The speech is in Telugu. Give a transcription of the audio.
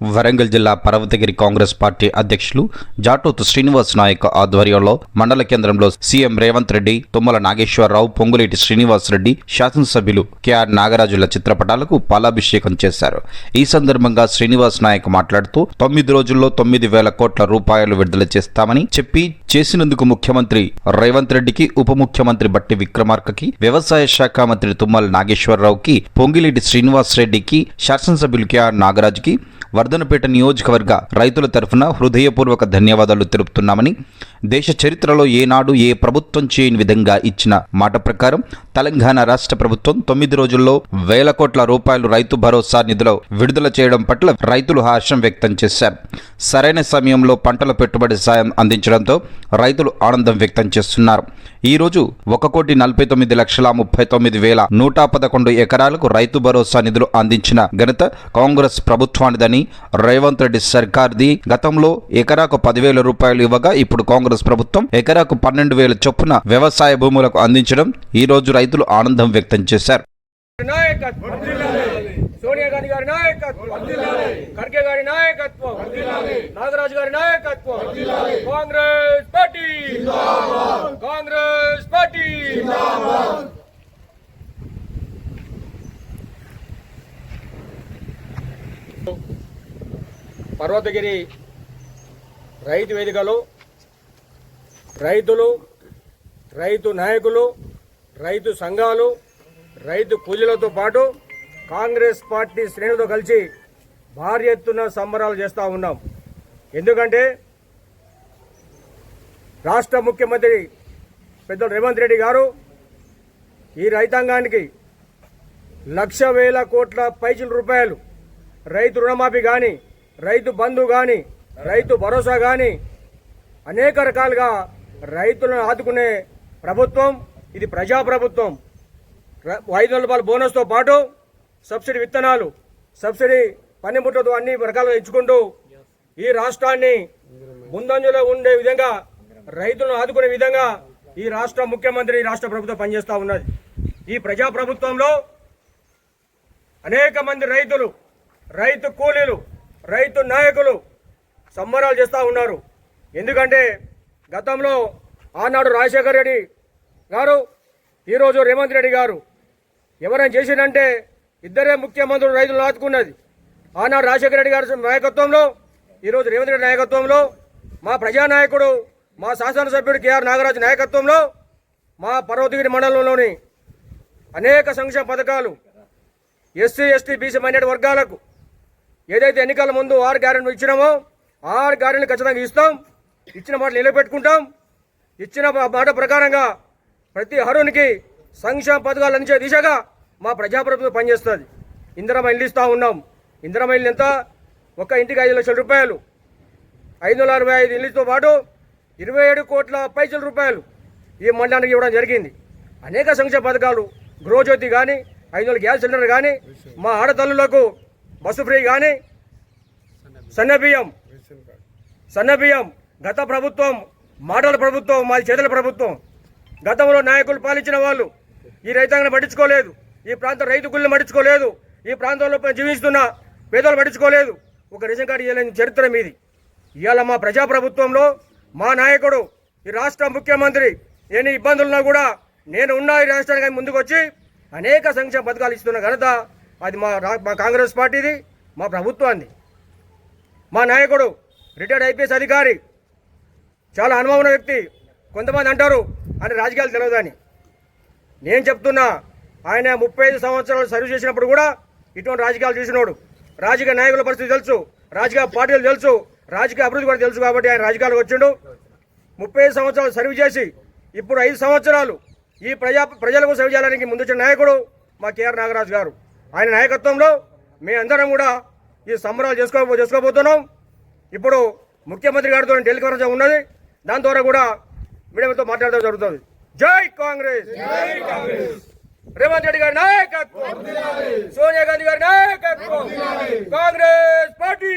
వరంగల్ జిల్లా పర్వతగిరి కాంగ్రెస్ పార్టీ అధ్యక్షులు జాటూత్ శ్రీనివాస్ నాయక్ ఆధ్వర్యంలో మండల కేంద్రంలో సీఎం రేవంత్ రెడ్డి తుమ్మల నాగేశ్వరరావు పొంగులేటి శ్రీనివాస్ రెడ్డి శాసనసభ్యులు కెఆర్ నాగరాజుల చిత్రపటాలకు పాలాభిషేకం చేశారు. ఈ సందర్భంగా శ్రీనివాస్ నాయక్ మాట్లాడుతూ తొమ్మిది రోజుల్లో తొమ్మిది వేల కోట్ల రూపాయలు విడుదల చేస్తామని చెప్పి చేసినందుకు ముఖ్యమంత్రి రేవంత్ రెడ్డికి ఉప ముఖ్యమంత్రి బట్టి విక్రమార్కకి వ్యవసాయ శాఖ మంత్రి తుమ్మల నాగేశ్వరరావుకి పొంగిలేటి శ్రీనివాస్ రెడ్డికి శాసనసభ్యులు కెఆర్ నాగరాజుకి వర్ధనపేట నియోజకవర్గ రైతుల తరఫున హృదయపూర్వక ధన్యవాదాలు తెలుపుతున్నామని దేశ చరిత్రలో ఏనాడు ఏ ప్రభుత్వం చేయని విధంగా ఇచ్చిన మాట ప్రకారం తెలంగాణ రాష్ట్ర ప్రభుత్వం తొమ్మిది రోజుల్లో వేల కోట్ల రూపాయలు రైతు భరోసా నిధులు విడుదల చేయడం పట్ల రైతులు హర్షం వ్యక్తం చేశారు. సరైన సమయంలో పంటల పెట్టుబడి సాయం అందించడంతో రైతులు ఆనందం వ్యక్తం చేస్తున్నారు. ఈ రోజు ఒక కోటి నలభై తొమ్మిది లక్షల ముప్పై తొమ్మిది వేల నూట పదకొండు ఎకరాలకు రైతు భరోసా నిధులు అందించిన ఘనత కాంగ్రెస్ ప్రభుత్వానిదని రేవంత్ రెడ్డి సర్కార్ది. గతంలో ఎకరాకు పదివేల రూపాయలు ఇవ్వగా ఇప్పుడు కాంగ్రెస్ ప్రభుత్వం ఎకరాకు పన్నెండు వేల చొప్పున వ్యవసాయ భూములకు అందించడం ఈరోజు రైతులు ఆనందం వ్యక్తం చేశారు. నాయకత్వం గారి నాయకత్వం. ఖర్గే గారి నాయకత్వం. నాగరాజు గారి నాయకత్వం. కాంగ్రెస్ పార్టీ. కాంగ్రెస్ పార్టీ. పర్వతగిరి రైతు వేదికలో రైతులు రైతు నాయకులు రైతు సంఘాలు రైతు కూలీలతో పాటు కాంగ్రెస్ పార్టీ శ్రేణులతో కలిసి భారీ ఎత్తున సంబరాలు చేస్తూ ఉన్నాం. ఎందుకంటే రాష్ట్ర ముఖ్యమంత్రి పెద్ద రేవంత్ రెడ్డి గారు ఈ రైతాంగానికి లక్ష వేల కోట్ల పైచిల రూపాయలు రైతు రుణమాఫీ కానీ రైతు బంధు కానీ రైతు భరోసా కానీ అనేక రకాలుగా రైతులను ఆదుకునే ప్రభుత్వం ఇది ప్రజాప్రభుత్వం. ఐదు వందల రూపాయల బోనస్తో పాటు సబ్సిడీ విత్తనాలు సబ్సిడీ పనిముట్లతో అన్ని రకాలుగా ఇచ్చుకుంటూ ఈ రాష్ట్రాన్ని ముందంజలో ఉండే విధంగా రైతులను ఆదుకునే విధంగా ఈ రాష్ట్ర ముఖ్యమంత్రి రాష్ట్ర ప్రభుత్వం పనిచేస్తూ ఉన్నది. ఈ ప్రజాప్రభుత్వంలో అనేక మంది రైతులు రైతు కూలీలు రైతు నాయకులు సంబరాలు చేస్తూ ఉన్నారు. ఎందుకంటే గతంలో ఆనాడు రాజశేఖర్ రెడ్డి గారు ఈరోజు రేవంత్ రెడ్డి గారు ఎవరైనా చేసిందంటే ఇద్దరే ముఖ్యమంత్రులు రైతులు ఆదుకున్నది. ఆనాడు రాజశేఖర రెడ్డి గారి నాయకత్వంలో ఈరోజు రేవంత్ రెడ్డి నాయకత్వంలో మా ప్రజానాయకుడు మా శాసనసభ్యుడు కేఆర్ నాగరాజు నాయకత్వంలో మా పర్వతగిరి మండలంలోని అనేక సంక్షేమ పథకాలు ఎస్సీ ఎస్టీ బీసీ మైనార్టీ వర్గాలకు ఏదైతే ఎన్నికల ముందు ఆరు గ్యారెంట్లు ఇచ్చినామో ఆరు గ్యారెంట్లు ఖచ్చితంగా ఇస్తాం. ఇచ్చిన మాట నిలబెట్టుకుంటాం. ఇచ్చిన మాట ప్రకారంగా ప్రతి అర్హునికి సంక్షేమ పథకాలు అందించే దిశగా మా ప్రజాప్రభుత్వం పనిచేస్తుంది. ఇందిరమ్మ ఇల్లు ఇస్తూ ఉన్నాం. ఇందిరమ్మ ఇల్లు ఎంత? ఒక ఇంటికి ఐదు లక్షల రూపాయలు. ఐదు వందల అరవై ఐదు ఇల్లుతో పాటు ఇరవై ఏడు కోట్ల పైసల రూపాయలు ఈ మండలానికి ఇవ్వడం జరిగింది. అనేక సంక్షేమ పథకాలు గృహజ్యోతి కానీ ఐదు వందల గ్యాస్ సిలిండర్ కానీ మా ఆడతల్లులకు బస్సు ఫ్రీ కానీ సన్నబియ్యం సన్నబియ్యం గత ప్రభుత్వం మాటల ప్రభుత్వం మాది చేతుల ప్రభుత్వం. గతంలో నాయకులు పాలించిన వాళ్ళు ఈ రైతాంగం పట్టించుకోలేదు. ఈ ప్రాంతం రైతు గుళ్ళు మడుచుకోలేదు. ఈ ప్రాంతంలో జీవిస్తున్న పేదలు పట్టించుకోలేదు ఒక రేషన్ కార్డు ఇవ్వలేని చరిత్ర మీది. ఇవాళ మా ప్రజాప్రభుత్వంలో మా నాయకుడు ఈ రాష్ట్ర ముఖ్యమంత్రి ఎన్ని ఇబ్బందులున్నా కూడా నేను ఉన్నా ఈ రాష్ట్రానికి ముందుకు వచ్చి అనేక సంక్షేమ పథకాలు ఇస్తున్న ఘనత అది మా రా- మా కాంగ్రెస్ పార్టీది మా ప్రభుత్వాన్ని మా నాయకుడు రిటైర్డ్ ఐపీఎస్ అధికారి చాలా అనుభవం వ్యక్తి కొంతమంది అంటారు అని రాజకీయాలు తెలియదని నేను చెప్తున్నా ఆయన ముప్పై ఐదు సంవత్సరాలు సర్వీస్ చేసినప్పుడు కూడా ఇటువంటి రాజకీయాలు చూసినోడు. రాజకీయ నాయకుల పరిస్థితి తెలుసు. రాజకీయ పార్టీలు తెలుసు. రాజకీయ అభివృద్ధి కూడా తెలుసు కాబట్టి ఆయన రాజకీయాలకు వచ్చిండు. ముప్పై ఐదు సంవత్సరాలు సర్వీస్ చేసి ఇప్పుడు ఐదు సంవత్సరాలు ఈ ప్రజా ప్రజలకు సేవ చేయడానికి ముందొచ్చిన నాయకుడు మా కేఆర్ నాగరాజు గారు. ఆయన నాయకత్వంలో మేమందరం కూడా ఈ సంబరాలు చేసుకో చేసుకోబోతున్నాం. ఇప్పుడు ముఖ్యమంత్రి గారితో టెలికాన్ఫరెన్స్ ఉన్నది. దాని ద్వారా కూడా మీడియాతో మాట్లాడడం జరుగుతుంది. జై కాంగ్రెస్! రేవంత్ రెడ్డి గారి నాయకత్వం. సోనియా గాంధీ గారి నాయకత్వం. కాంగ్రెస్ పార్టీ.